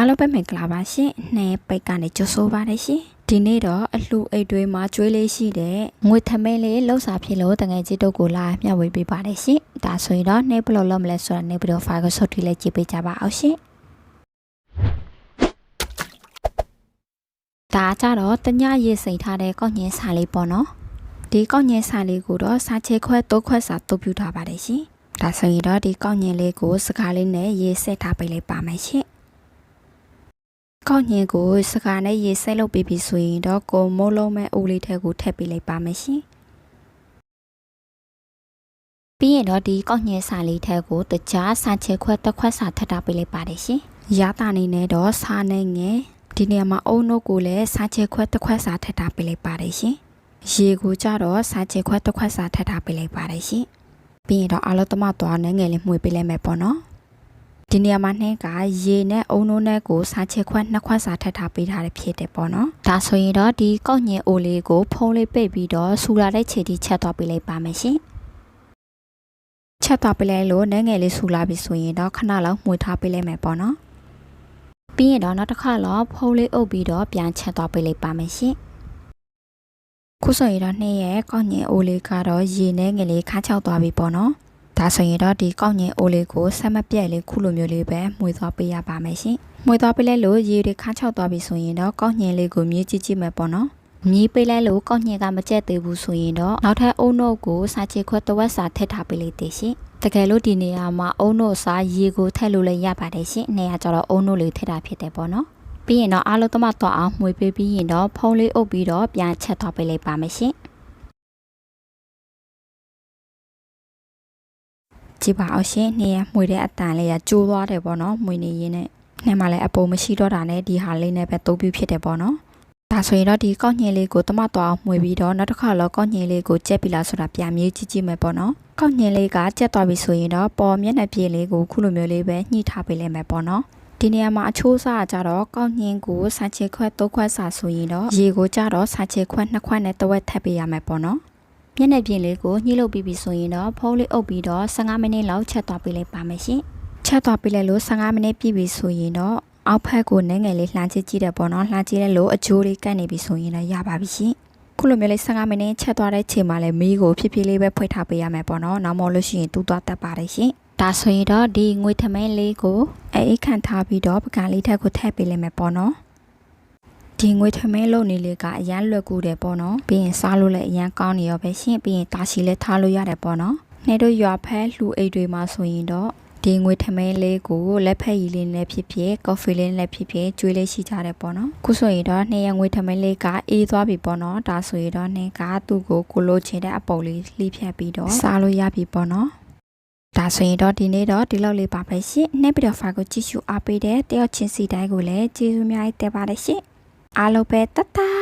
အားလုံးပဲမင်္ဂလာပါရှင်နှဲပိတ်ကနေကြိုဆိုပါရရှင်ဒီနေ့တော့အလှအိတ်တွေမှာကျွေးလေးရှိတဲ့ငွေထမင်းလေးလှုပ်စာဖြစ်လို့တငယ်ကြီးတို့ကိုလာမျှဝေပေးပါတယ်ရှင်ဒါဆိုရင်တော့နှဲဘယ်လိုလုပ်မလဲဆိုတော့နှဲဗီဒီယိုဖိုင်ကိုဆုတ်ထိလေးကြည့်ပေးကြပါအောင်ရှင်ဒါကြတော့တညရေစိန်ထားတဲ့ကောက်ညင်းစာလေးပေါ့နော်ဒီကောက်ညင်းစာလေးကိုတော့စာချေခွဲတိုးခွဲစာတုပ်ပြထားပါတယ်ရှင်ဒါဆိုရင်တော့ဒီကောက်ညင်းလေးကိုစကားလေးနဲ့ရေးဆက်ထားပေးလိုက်ပါမယ်ရှင် ကောက်ညင်ကိုစကားနဲ့ရေဆက်လုပ်ပြီးပြီဆိုရင်တော့ကိုမိုးလုံးမဲ့အိုးလေးထဲကိုထည့်ပေးလိုက်ပါမယ်ရှင်။ပြီးရင်တော့ဒီကောက်ညင်စာလေးထဲကိုတကြားစာချေခွက်တစ်ခွက်စာထပ်ထားပေးလိုက်ပါတယ်ရှင်။ရတာနေနဲ့တော့စာနဲ့ငယ်ဒီနေရာမှာအုံနှုတ်ကိုလည်းစာချေခွက်တစ်ခွက်စာထပ်ထားပေးလိုက်ပါတယ်ရှင်။ရေကိုကြတော့စာချေခွက်တစ်ခွက်စာထပ်ထားပေးလိုက်ပါတယ်ရှင်။ပြီးရင်တော့အလုံးသမသွားနဲ့ငယ်လေးမှွေပေးလိုက်မယ်ပေါ့နော်။ ဒီနေရာမှာနှင်းကရေနဲ့အုံနိုးနဲ့ကိုစားချေခွက်နှစ်ခွက်စာထပ်ထားပေးထားတဲ့ဖြစ်တယ်ပေါ့နော်ဒါဆိုရင်တော့ဒီကောက်ညင်အိုလေးကိုဖုံးလေးပိတ်ပြီးတော့ဆူလာတဲ့ခြေတီချက်သွားပေးလိုက်ပါမယ်ရှင်ချက်သွားပေးလိုက်လို့နဲ့ငယ်လေးဆူလာပြီဆိုရင်တော့ခဏလောက်မှွေထားပေးလိုက်မယ်ပေါ့နော်ပြီးရင်တော့နောက်တစ်ခါတော့ဖုံးလေးအုပ်ပြီးတော့ပြန်ချက်သွားပေးလိုက်ပါမယ်ရှင်ခုဆိုရင်တော့နှင်းရဲ့ကောက်ညင်အိုလေးကတော့ရေနဲ့ငယ်လေးခါချောက်သွားပြီပေါ့နော် ဒါဆိုရင်တော့ဒီကောက်ညင်အိုးလေးကိုဆက်မပြက်လေးခုလိုမျိုးလေးပဲမှွေသွားပေးရပါမယ်ရှင်။မှွေသွားပေးလိုက်လို့ရေတွေခါချောက်သွားပြီဆိုရင်တော့ကောက်ညင်လေးကိုမြေးကြည့်ကြည့်မယ်ပေါ့နော်။မြေးပေးလိုက်လို့ကောက်ညင်ကမကြက်သေးဘူးဆိုရင်တော့နောက်ထပ်အုံနှုတ်ကိုစာချေခွက်တစ်ဝက်စာထည့်ထားပေးလိုက်သေးရှင်။တကယ်လို့ဒီနေရာမှာအုံနှုတ်စာရေကိုထည့်လို့လည်းရပါတယ်ရှင်။နေရာကျတော့အုံနှုတ်လေးထည့်တာဖြစ်တယ်ပေါ့နော်။ပြီးရင်တော့အားလုံးသမတော့အောင်မှွေပေးပြီးရင်တော့ဖုံးလေးအုပ်ပြီးတော့ပြန်ချက်သွားပေးလိုက်ပါမယ်ရှင်။ ကြည့်ပါအောင်ရှင်နေရမှွေတဲ့အတန်လေးကကျိုးသွားတယ်ပေါ့နော်မှွေနေရင်းနဲ့နှဲမှာလည်းအပုံမရှိတော့တာနဲ့ဒီဟာလေးနဲ့ပဲသုံးပြဖြစ်တယ်ပေါ့နော်ဒါဆိုရင်တော့ဒီကောက်ညင်လေးကိုတမတော့အောင်မှွေပြီးတော့နောက်တစ်ခါတော့ကောက်ညင်လေးကိုကြက်ပြီလားဆိုတာပြန်မြေးကြည့်ကြည့်မယ်ပေါ့နော်ကောက်ညင်လေးကကြက်သွားပြီဆိုရင်တော့ပေါ်မျက်နှာပြင်လေးကိုခုလိုမျိုးလေးပဲညှိထားပေးလိုက်မယ်ပေါ့နော်ဒီနေရာမှာအချိုးစားကြတော့ကောက်ညင်ကိုစာချေခွက်၃ခွက်စာဆိုရင်တော့ရေကိုကြတော့စာချေခွက်၂ခွက်နဲ့တစ်ဝက်ထပ်ပေးရမယ်ပေါ့နော် မျက်နှာပြင်လေးကိုညှိလုပ်ပြီးပြီဆိုရင်တော့ဖုံးလေးအုပ်ပြီးတော့15မိနစ်လောက်ချက်သွားပေးလိုက်ပါမယ်ရှင်။ချက်သွားပေးလိုက်လို့15မိနစ်ပြည့်ပြီဆိုရင်တော့အောက်ဖက်ကိုနည်းငယ်လေးလှမ်းကြည့်ကြည့်တယ်ပေါ့နော်။လှမ်းကြည့်လိုက်လို့အချိုးလေးကတ်နေပြီဆိုရင်တော့ရပါပြီရှင်။ခုလိုမျိုးလေး15မိနစ်ချက်သွားတဲ့ချိန်မှာလည်းမီးကိုဖြည်းဖြည်းလေးပဲဖွင့်ထားပေးရမယ်ပေါ့နော်။နောက်မဟုတ်လို့ရှိရင်တူးသွားတတ်ပါတယ်ရှင်။ဒါဆိုရင်တော့ဒီငွေထမင်းလေးကိုအဲအိတ်ခံထားပြီးတော့ပကံလေးထက်ကိုထည့်ပေးလိုက်မယ်ပေါ့နော်။ ဒီငွေထမင်းလုပ်နေလေကအရန်လွယ်ကူတယ်ပေါ့နော်ပြီးရင်စားလို့လည်းအရန်ကောင်းနေရောပဲရှင့်ပြီးရင်တာရှည်လည်းထားလို့ရတယ်ပေါ့နော်နေ့တို့ရွာဖက်လှူအိတ်တွေမှာဆိုရင်တော့ဒီငွေထမင်းလေးကိုလက်ဖက်ရည်လေးနဲ့ဖြစ်ဖြစ်ကော်ဖီလေးနဲ့ဖြစ်ဖြစ်ကျွေးလေးရှိကြတယ်ပေါ့နော်ခုဆိုရင်တော့နေ့ရငွေထမင်းလေးကအေးသွားပြီပေါ့နော်ဒါဆိုရင်တော့နေ့ကသူ့ကိုကိုလိုချင်တဲ့အပုံလေးလှိဖြတ်ပြီးတော့စားလို့ရပြီပေါ့နော်ဒါဆိုရင်တော့ဒီနေ့တော့ဒီလောက်လေးပါပဲရှင့်နေ့ပြီးတော့ဖာကိုကြည့်ရှုအားပေးတဲ့တယောက်ချင်းစီတိုင်းကိုလည်းကျေးဇူးအများကြီးတင်ပါတယ်ရှင့် အားလုံးပဲတတ်တာ